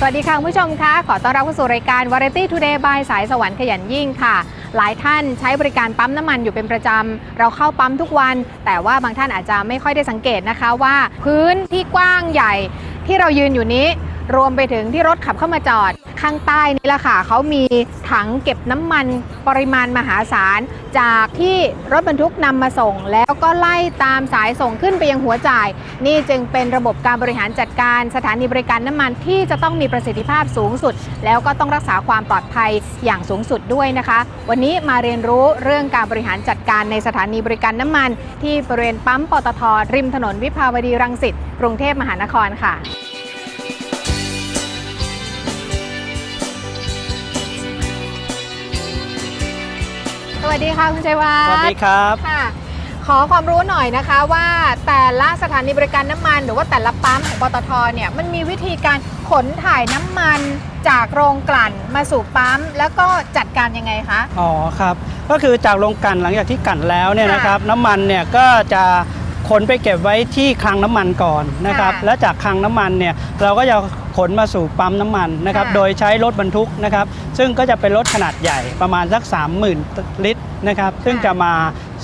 สวัสดีค่ะคุณผู้ชมคะขอต้อนรับเข้าสู่รายการ Variety Today by สายสวรรค์ขยันยิ่งค่ะ หลายท่านใช้บริการปั๊มน้ำมันอยู่เป็นประจำ เราเข้าปั๊มทุกวัน แต่ว่าบางท่านอาจจะไม่ค่อยได้สังเกตนะคะว่า พื้นที่กว้างใหญ่ที่เรายืนอยู่นี้ รวมไปถึงที่รถขับเข้ามาจอด ข้างใต้นี่แหละค่ะเขามีถังเก็บน้ำมันปริมาณมหาศาล จากที่รถบรรทุกนำมาส่ง แล้วก็ไล่ตามสายส่งขึ้นไปยังหัวจ่าย นี่จึงเป็นระบบการบริหารจัดการสถานีบริการน้ำมันที่จะต้องมีประสิทธิภาพสูงสุด แล้วก็ต้องรักษาความปลอดภัยอย่างสูงสุดด้วยนะคะ วันนี้มาเรียนรู้เรื่องการบริหารจัดการในสถานีบริการน้ำมัน ที่บริเวณปั๊มปตทริมถนนวิภาวดีรังสิตกรุงเทพมหานครค่ะ วัสดีค่ะคุณชัยวัฒน์สวัสดีครับค่ะ ขอความรู้หน่อยนะคะว่าแต่ละสถานีบริการน้ำมัน หรือว่าแต่ละปั๊มของปตทเนี่ยมันมีวิธีการขนถ่ายน้ำมันจากโรงกลั่นมาสู่ปั๊มแล้วก็จัดการยังไงคะอ๋อครับ ก็คือจากโรงกลั่นหลังจากที่กลั่นแล้วเนี่ยค่ะนะครับน้ำมันเนี่ยก็จะขนไปเก็บไว้ที่คลังน้ำมันก่อนนะครับค่ะและจากคลังน้ำมันเนี่ยเราก็จะขนมาสู่ปั๊มน้ำมันนะครับค่ะโดยใช้รถบรรทุกนะครับซึ่งก็จะเป็นรถขนาดใหญ่ประมาณสัก 30,000 ลิตรนะครับซึ่งจะมา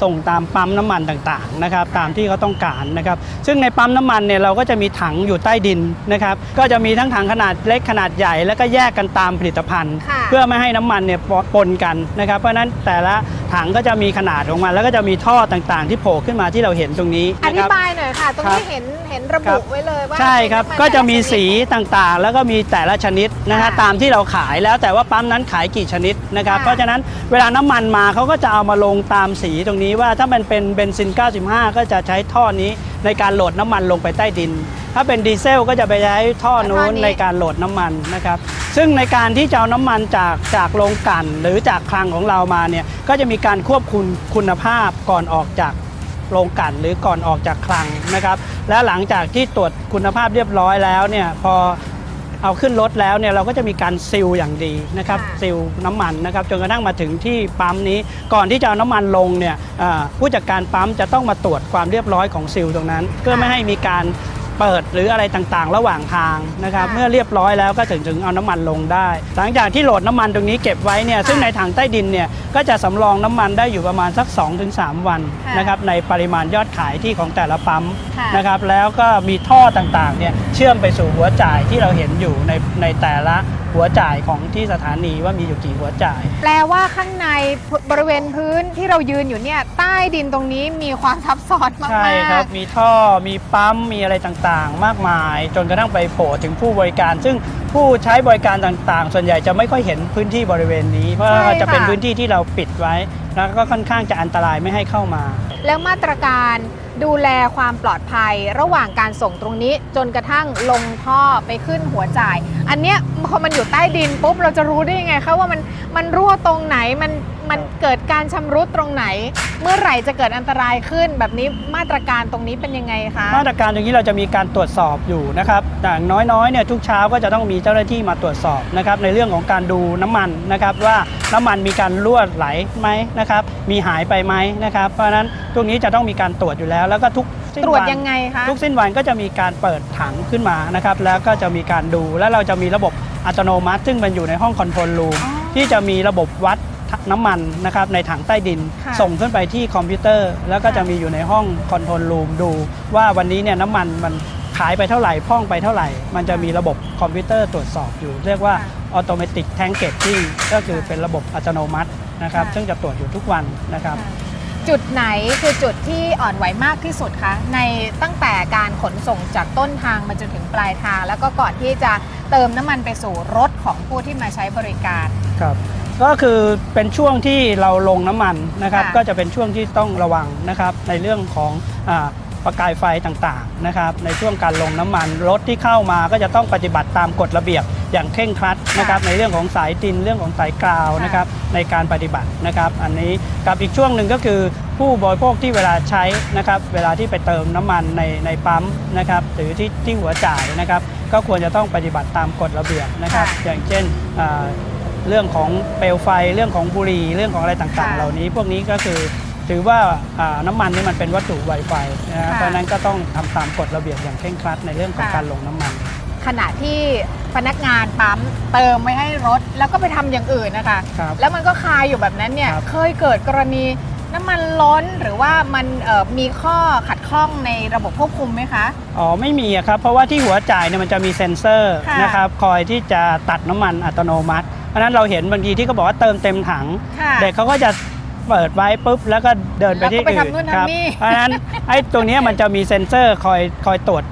ส่งตามปั๊มน้ำมันต่างๆนะครับตามที่เขาต้องการนะครับซึ่งในปั๊มน้ำมันเนี่ยเราก็จะมีถังอยู่ใต้ดินนะครับก็จะมีทั้งถังขนาดเล็กขนาดใหญ่ แล้วก็แยกกันตามผลิตภัณฑ์ค่ะเพื่อไม่ให้น้ำมันเนี่ยปนกันนะครับเพราะฉะนั้นแต่ละ ถังก็จะมีขนาดของมันแล้วก็จะมีท่อต่างๆ ที่โผล่ขึ้นมาที่เราเห็นตรงนี้อนะธิครับ บายหน่อยค่ะ ตรงครันี้บเห็นเห็นระครับุบ ไว้เลยว่าใช่ครับ เป็นน้ำนก็จะมีแต่ลชสีนิดต่างๆ แล้วก็มีแต่ละชนิดนะฮะค่ะตามที่เราขายแล้วแต่ว่าปั๊มนั้นขายกี่ชนิดนะครับ ค่ะเพราะฉะนั้นเวลาน้ำมันมาเขาก็จะเอามาลงตามสีตรงนี้ว่าถ้ามันเป็นเบนซิน 95 ก็จะใช้ท่อนี้ในการโหลดน้ำมันลงไปใต้ดิน ถ้าเป็นดีเซลก็จะไปใช้ท่อนู้นในการโหลดน้ำมันนะครับ ซึ่งในการที่จะเอาน้ำมันจากจากโรงกลั่นหรือจากคลังของเรามาเนี่ยก็จะมีการควบคุมคุณภาพก่อนออกจากโรงกลั่นหรือก่อนออกจากคลังนะครับ และหลังจากที่ตรวจคุณภาพเรียบร้อยแล้วเนี่ยพอเอาขึ้นรถแล้วเนี่ยเราก็จะมีการซิลอย่างดีนะครับค่ะซิลน้ำมันนะครับจนกระทั่งมาถึงที่ปั๊มนี้ ก่อนที่จะเอาน้ำมันลงเนี่ยอ่าผู้จัดการปั๊มจะต้องมาตรวจความเรียบร้อยของซิลตรงนั้น เพื่อไม่ให้มีการ เปิดหรืออะไรต่างๆ ระหว่างทางนะครับค่ะเมื่อเรียบร้อยแล้วก็ถึงถึงเอาน้ำมันลงได้ หลังจากที่โหลดน้ำมันตรงนี้เก็บไว้เนี่ยซึ่งในถังใต้ดินเนี่ยก็จะสำรองน้ำมันได้อยู่ประมาณสัก 2-3 วันค่ะนะครับในปริมาณยอดขายที่ของแต่ละปั๊มค่ะนะครับแล้วก็มีท่อต่างๆเนี่ยเชื่อมไปสู่หัวจ่ายที่เราเห็นอยู่ในในแต่ละ หัวจ่ายของที่สถานีว่ามีอยู่กี่หัวจ่าย แปลว่าข้างในบริเวณพื้นที่เรายืนอยู่เนี่ยใต้ดินตรงนี้มีความซับซ้อนมากๆใช่ครับ มีท่อมีปั๊มมีอะไรต่างๆ มากมาย จนกระทั่งไปโผล่ถึงผู้บริการ ซึ่งผู้ใช้บริการต่างๆ ส่วนใหญ่จะไม่ค่อยเห็นพื้นที่บริเวณนี้ เพราะว่าใช่จะเป็นค่ะพื้นที่ที่เราปิดไว้ แล้วก็ค่อนข้างจะอันตรายไม่ให้เข้ามา แล้วมาตรการดูแลความปลอดภัยระหว่างการส่งตรงนี้จนกระทั่งลงท่อไปขึ้นหัวจ่ายอันเนี้ยพอมันอยู่ใต้ดินปุ๊บเราจะรู้ได้ยังไงคะว่ามันมันรั่วตรงไหนมันมันเกิดการชำรุดตรงไหน เมื่อไหร่จะเกิดอันตรายขึ้น แบบนี้มาตรการตรงนี้เป็นยังไงคะ มาตรการตรงนี้เราจะมีการตรวจสอบอยู่นะครับอย่างน้อยๆเนี่ยทุกเช้าก็จะต้องมีเจ้าหน้าที่มาตรวจสอบนะครับในเรื่องของการดูน้ำมันนะครับว่าน้ำมันมีการรั่วไหลไหมนะครับมีหายไปไหมนะครับเพราะฉะนั้นตรงนี้จะต้องมีการตรวจอยู่แล้ว แล้วก็ทุก สิ้นตรวจนยังไงคะ ทุกสิ้นวันก็จะมีการเปิดถังขึ้นมานะครับแล้วก็จะมีการดูแล้วเราจะมีระบบอัตโนมัติ ซึ่งมันอยู่ในห้องคอนโทรลรูมอ๋อที่จะมีระบบวัดน้ำมันนะครับในถังใต้ดิน ค่ะส่งขึ้นไปที่คอมพิวเตอร์ แล้วก็จะมีอยู่ในห้องคอนโทรลรูมดู ว่าวันนี้เนี่ยน้ำมันมันขายไปเท่าไหร่พ่องไปเท่าไหร่ มันจะมีระบบคอมพิวเตอร์ตรวจสอบอยู่ เรียกว่าค่ะออโตเมติกแทงเกตติ้งก็คือเป็นระบบอัตโนมัตินะครับค่ะซึ่งจะตรวจอยู่ทุกวันนะครับ จุดไหนคือจุดที่อ่อนไหวมากที่สุดคะ ในตั้งแต่การขนส่งจากต้นทางมาจนถึงปลายทาง แล้วก็ก่อนที่จะเติมน้ำมันไปสู่รถของผู้ที่มาใช้บริการ ครับก็คือเป็นช่วงที่เราลงน้ำมันนะครับ ค่ะ ก็จะเป็นช่วงที่ต้องระวังนะครับ ในเรื่องของอาประกายไฟต่างๆนะครับ ในช่วงการลงน้ำมันรถที่เข้ามาก็จะต้องปฏิบัติตามกฎระเบียบ อย่างเคร่งครัดนะครับในเรื่องของสายดินเรื่องของสายกราวนะครับในการปฏิบัตินะครับ อันนี้กับอีกช่วงหนึ่งก็คือผู้บริโภคที่เวลาใช้นะครับเวลาที่ไปเติมน้ำมันในในปั๊มนะครับหรือที่ที่หัวจ่ายนะครับ ก็ควรจะต้องปฏิบัติตามกฎระเบียบนะครับค่ะอย่างเช่นอ่าเรื่องของเปลวไฟเรื่องของบุหรี่เรื่องของอะไรต่างค่ะๆเหล่านี้ พวกนี้ก็คือถือว่าอ่าน้ำมันนี่มันเป็นวัตถุไวไฟนะฮะค่ะเพราะฉะนั้นก็ต้องทำตามกฎระเบียบอย่างเคร่งครัดในเรื่องของค่ะการลงน้ำมัน ขณะที่พนักงานปั๊มเติมไว้ให้รถ แล้วก็ไปทำอย่างอื่นนะคะ ครับแล้วมันก็คาอยู่แบบนั้นเนี่ย ครับ เคยเกิดกรณีน้ำมันล้นหรือว่ามันเอ่อมีข้อขัดข้องในระบบควบคุมไหมคะ อ๋อไม่มีอะครับ เพราะว่าที่หัวจ่ายเนี่ยมันจะมีเซ็นเซอร์ค่ะ นะครับคอยที่จะตัดน้ำมันอัตโนมัติ เพราะฉะนั้นเราเห็นบางทีที่เขาบอกว่าเติมเต็มถัง ค่ะ เด็กเขาก็จะเปิดไว้ปุ๊บแล้วก็เดินไปที่แล้วก็ไปอื่นทำนู่นครัทำนี่เพราะฉะนั้นไอ้ตรงเนี้ยมันจะมีเซ็นเซอร์คอยคอยตรวจ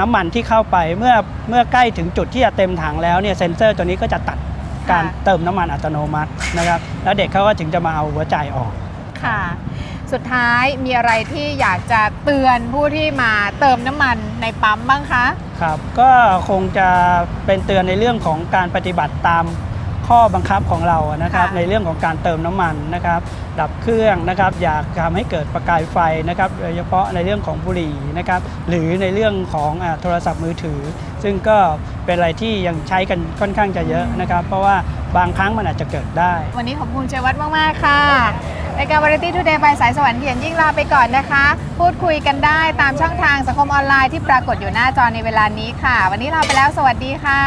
น้ำมันที่เข้าไปเมื่อเมื่อใกล้ถึงจุดที่จะเต็มถังแล้วเนี่ยเซ็นเซอร์ตัวนี้ก็จะตัดการเติมน้ำมันอัตโนมัตินะครับ แล้วเด็กเขาก็ถึงจะมาเอาหัวจ่ายออกค่ะ สุดท้ายมีอะไรที่อยากจะเตือนผู้ที่มาเติมน้ำมันในปั๊มบ้างคะครับ ก็คงจะเป็นเตือนในเรื่องของการปฏิบัติตาม ข้อบังคับของเรานะครับค่ะในเรื่องของการเติมน้ำมันนะครับ ดับเครื่องนะครับ อยากทำให้เกิดประกายไฟนะครับโดยเฉพาะในเรื่องของบุหรี่นะครับหรือในเรื่องของอาโทรศัพท์มือถือ ซึ่งก็เป็นอะไรที่ยังใช้กันค่อนข้างจะเยอะนะครับ เพราะว่าบางครั้งมันอาจจะเกิดได้ วันนี้ขอบคุณเชยวัฒน์มาก ๆ ค่ะรายการ Variety Today ไปสายสวรรค์เขียนยิ่งลาไปก่อนนะคะ พูดคุยกันได้ตามช่องทางสังคมออนไลน์ที่ปรากฏอยู่หน้าจอในเวลานี้ค่ะ วันนี้ลาไปแล้วสวัสดีค่ะ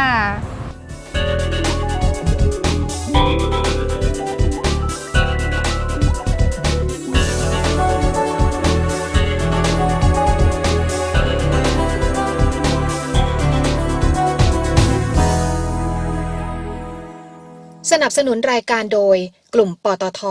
สนับสนุนรายการโดยกลุ่มปตท